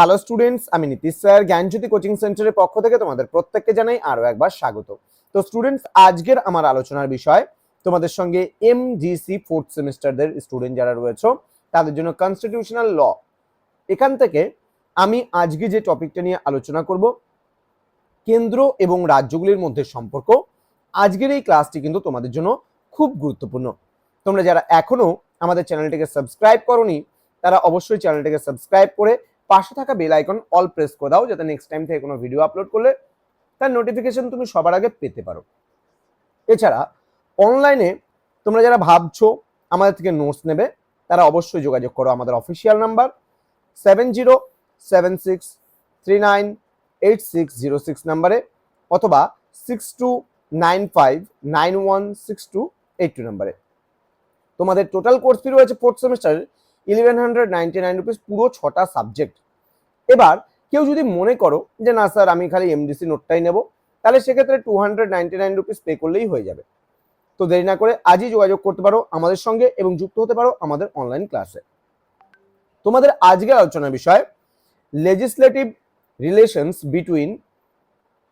Hello students আমি Nitish sir, জ্ঞানজ্যোতি coaching সেন্টারের পক্ষ থেকে তোমাদের প্রত্যেককে জানাই আরও একবার স্বাগত। তো স্টুডেন্টস আজকের আমার আলোচনার বিষয়, তোমাদের সঙ্গে এমজিসি ফোর্থ সেমিস্টারদের স্টুডেন্ট যারা রয়েছে, তাদের জন্য কনস্টিটিউশনাল ল এখান থেকে আমি আজকে যে টপিকটা নিয়ে আলোচনা করব, কেন্দ্র এবং রাজ্যগুলির মধ্যে সম্পর্ক, আজকের এই ক্লাসটি কিন্তু তোমাদের জন্য খুব গুরুত্বপূর্ণ। তোমরা যারা এখনও আমাদের চ্যানেলটিকে সাবস্ক্রাইব করনি, তারা অবশ্যই চ্যানেলটিকে সাবস্ক্রাইব করে পাশে থাকা বেল আইকন অল প্রেস করে দাও, যাতে নেক্সট টাইম থেকে কোনো ভিডিও আপলোড করলে তার নোটিফিকেশন তুমি সবার আগে পেতে পারো। এছাড়া অনলাইনে তোমরা যারা ভাবছ আমাদের থেকে নোটস নেবে, তারা অবশ্যই যোগাযোগ করো আমাদের official number seven zero seven six three nine eight six zero six নাম্বারে অথবা six two nine five nine one six two eight two নাম্বারে তোমাদের টোটাল কোর্স ফি রয়েছে ফোর্থ সেমিস্টারের eleven hundred ninety nine rupees পুরো ছটা subject এবার কেউ যদি মনে করো যে, না স্যার, আমি খালি এমডিসি নোটটাই নেব, তাহলে সেক্ষেত্রে two hundred ninety nine rupees pay করলেই হয়ে যাবে। তো দেরি না করে আজই যোগাযোগ করতে পারো আমাদের সঙ্গে এবং যুক্ত হতে পারো আমাদের অনলাইন ক্লাসে তোমাদের আজকের আলোচনার বিষয় legislative relations between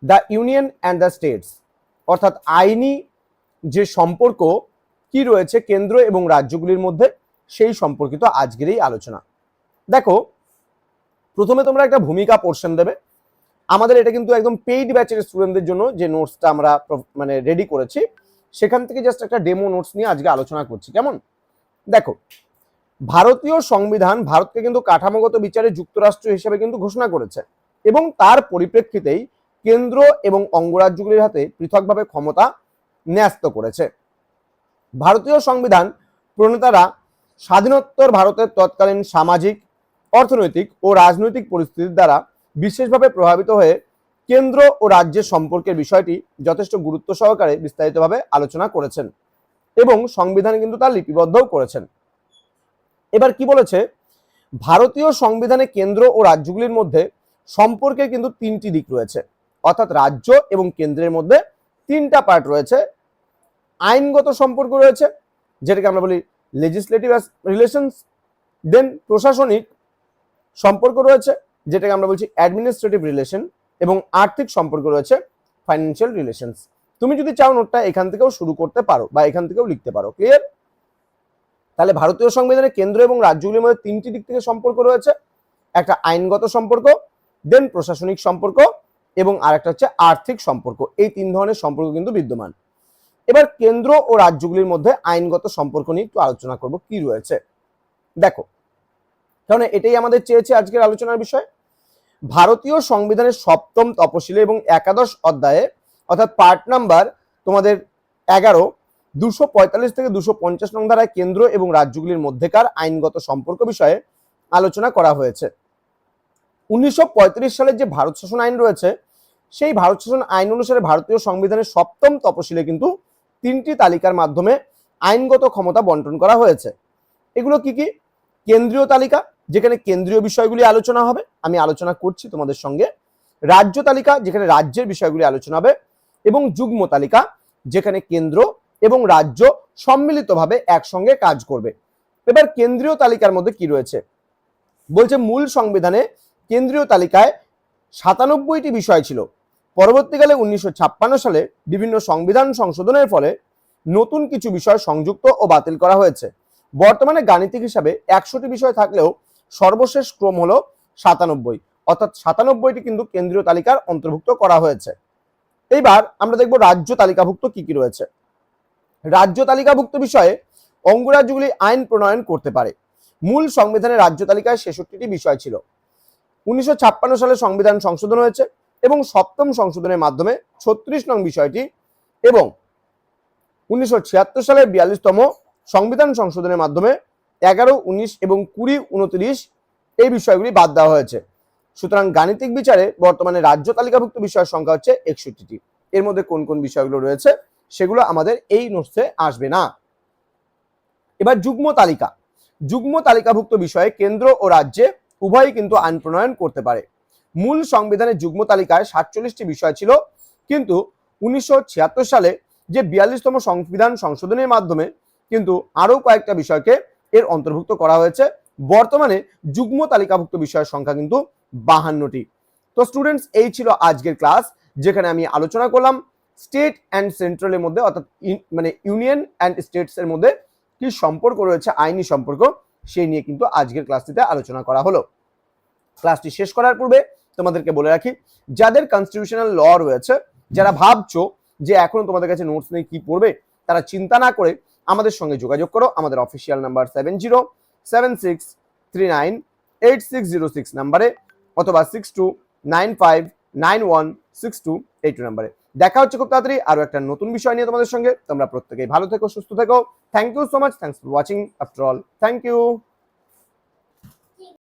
the union and the states অর্থাৎ আইনি যে সম্পর্ক, কি রয়েছে কেন্দ্র এবং রাজ্যগুলির মধ্যে সেই সম্পর্কিত আজকের এই আলোচনা। দেখো, প্রথমে তোমরা একটা ভূমিকা পোর্শন দেবে। আমাদের এটা কিন্তু একদম পেইড ব্যাচের স্টুডেন্টদের জন্য যে নোটসটা আমরা মানে রেডি করেছি, সেখান থেকে জাস্ট একটা ডেমো নোটস নিয়ে আজকে আলোচনা করছি। কেমন? দেখো, ভারতীয় সংবিধান ভারতকে কিন্তু কাঠামোগত বিচারে যুক্তরাষ্ট্র হিসেবে কিন্তু ঘোষণা করেছে এবং তার পরিপ্রেক্ষিতেই কেন্দ্র এবং অঙ্গরাজ্যগুলির হাতে পৃথকভাবে ক্ষমতা ন্যস্ত করেছে। ভারতীয় সংবিধান প্রণেতারা স্বাধীনোত্তর ভারতের তৎকালীন সামাজিক, অর্থনৈতিক ও রাজনৈতিক পরিস্থিতির দ্বারা বিশেষভাবে প্রভাবিত হয়ে কেন্দ্র ও রাজ্যের সম্পর্কের বিষয়টি যথেষ্ট গুরুত্ব সহকারে বিস্তারিতভাবে আলোচনা করেছেন এবং সংবিধান কিন্তু তা লিপিবদ্ধও করেছেন। এবার কি বলেছে? ভারতীয় সংবিধানে কেন্দ্র ও রাজ্যগুলির মধ্যে সম্পর্কের কিন্তু তিনটি দিক রয়েছে, অর্থাৎ রাজ্য এবং কেন্দ্রের মধ্যে তিনটা পার্ট রয়েছে। আইনগত সম্পর্ক রয়েছে, যেটাকে আমরা বলি লেজিসলেটিভ রিলেশনস দেন প্রশাসনিক সম্পর্ক রয়েছে, যেটাকে আমরা বলছি অ্যাডমিনিস্ট্রেটিভ রিলেশন এবং আর্থিক সম্পর্ক রয়েছে ফাইন্যান্সিয়াল রিলেশনস তুমি যদি চাও নোটটা এখান থেকেও শুরু করতে পারো বা এখান থেকেও লিখতে পারো ক্লিয়ার তাহলে ভারতীয় সংবিধানে কেন্দ্র এবং রাজ্যগুলির মধ্যে তিনটি দিক থেকে সম্পর্ক রয়েছে, একটা আইনগত সম্পর্ক দেন প্রশাসনিক সম্পর্ক এবং আরেকটা হচ্ছে আর্থিক সম্পর্ক। এই তিন ধরনের সম্পর্ক কিন্তু বিদ্যমান। এবার কেন্দ্র ও রাজ্যগুলির মধ্যে আইনগত সম্পর্ক নিয়ে একটু আলোচনা করব। কি রয়েছে? দেখো কারণ এটাই আমাদের চেয়েছে আজকের আলোচনার বিষয়। ভারতীয় সংবিধানের সপ্তম তপশিলে এবং একাদশ অধ্যায়ে, অর্থাৎ পার্ট নাম্বার, তোমাদের এগারো, দুশো পঁয়তাল্লিশ থেকে দুশো পঞ্চাশ নং ধারায় কেন্দ্র এবং রাজ্যগুলির মধ্যেকার আইনগত সম্পর্ক বিষয়ে আলোচনা করা হয়েছে। উনিশশো পঁয়ত্রিশ সালের যে ভারত শাসন আইন রয়েছে, সেই ভারত শাসন আইন অনুসারে ভারতীয় সংবিধানের সপ্তম তপশিলে কিন্তু তিনটি তালিকার মাধ্যমে আইনগত ক্ষমতা বন্টন করা হয়েছে। এগুলো কি কি? কেন্দ্রীয় তালিকা, যেখানে কেন্দ্রীয় বিষয়গুলি আলোচনা হবে। আমি আলোচনা করছি তোমাদের সঙ্গে। রাজ্য তালিকা, যেখানে রাজ্যের বিষয়গুলি আলোচনা হবে। এবং যুগ্ম তালিকা, যেখানে কেন্দ্র এবং রাজ্য সম্মিলিতভাবে একসঙ্গে কাজ করবে। এবার কেন্দ্রীয় তালিকার মধ্যে কি রয়েছে? বলছে মূল সংবিধানে কেন্দ্রীয় তালিকায় সাতানব্বইটি বিষয় ছিল। পরবর্তীকালে উনিশশো ছাপ্পান্ন সালে বিভিন্ন সংবিধান সংশোধনের ফলে নতুন কিছু বিষয় সংযুক্ত ও বাতিল করা হয়েছে। বর্তমানে গাণিতিক হিসাবে একশোটি বিষয় থাকলেও সর্বশেষ ক্রম হলো সাতানব্বই। অর্থাৎ সাতানব্বইটি কিন্তু কেন্দ্রীয় তালিকার অন্তর্ভুক্ত করা হয়েছে। এইবার আমরা দেখব রাজ্য তালিকাভুক্ত কি কি রয়েছে। রাজ্য তালিকাভুক্ত বিষয়ে অঙ্গরাজ্যগুলি আইন প্রণয়ন করতে পারে। মূল সংবিধানের রাজ্য তালিকায় ছেষট্টিটি বিষয় ছিল। উনিশশো ছাপ্পান্ন সালে সংবিধান সংশোধন হয়েছে। এবং সপ্তম সংশোধনের মাধ্যমে ছত্রিশ নং বিষয়টি এবং উনিশশো ছিয়াত্তর সালের বিয়াল্লিশতম সংবিধান সংশোধনের মাধ্যমে এগারো, উনিশ এবং কুড়ি, উনত্রিশ এই বিষয়গুলি বাদ দেওয়া হয়েছে। সুতরাং গাণিতিক বিচারে বর্তমানে রাজ্য তালিকাভুক্ত বিষয়ের সংখ্যা হচ্ছে একষট্টিটি। এর মধ্যে কোন কোন বিষয়গুলো রয়েছে সেগুলো আমাদের এই নোটসে আসবে না। এবার যুগ্ম তালিকা। যুগ্ম তালিকাভুক্ত বিষয়ে কেন্দ্র ও রাজ্যে উভয়ই কিন্তু আইন প্রণয়ন করতে পারে। মূল সংবিধানের যুগ্ম তালিকায় সাতচল্লিশটি বিষয় ছিল। কিন্তু উনিশশো ছিয়াত্তর সালে যে বিয়াল্লিশতম সংবিধান সংশোধনের মাধ্যমে কিন্তু আরও কয়েকটা বিষয়কে এর অন্তর্ভুক্ত করা হয়েছে। বর্তমানে যুগ্ম তালিকাভুক্ত বিষয়ের সংখ্যা কিন্তু বাহান্নটি। তো স্টুডেন্টস এই ছিল আজকের ক্লাস যেখানে আমি আলোচনা করলাম স্টেট অ্যান্ড সেন্ট্রালের মধ্যে, অর্থাৎ মানে ইউনিয়ন অ্যান্ড স্টেটস এর মধ্যে কি সম্পর্ক রয়েছে, আইনি সম্পর্ক, সেই নিয়ে কিন্তু আজকের ক্লাসটিতে আলোচনা করা হলো। ক্লাসটি শেষ করার পূর্বে তোমাদেরকে বলে রাখি, যাদের কনস্টিটিউশনাল ল রয়েছে, যারা ভাবছ যে এখনও তোমাদের কাছে নোটস নেই কি পড়বে, তারা চিন্তা না করে আমাদের সঙ্গে যোগাযোগ করো। আমাদের official number seven zero seven six three nine eight six zero six নাম্বারে অথবা six two nine five nine one six two eight two নাম্বারে দেখা হচ্ছে খুব তাড়াতাড়ি আরও একটা নতুন বিষয় নিয়ে তোমাদের সঙ্গে। তোমরা প্রত্যেকেই ভালো থেকো, সুস্থ থেকো। Thank you so much thanks for watching after all thank you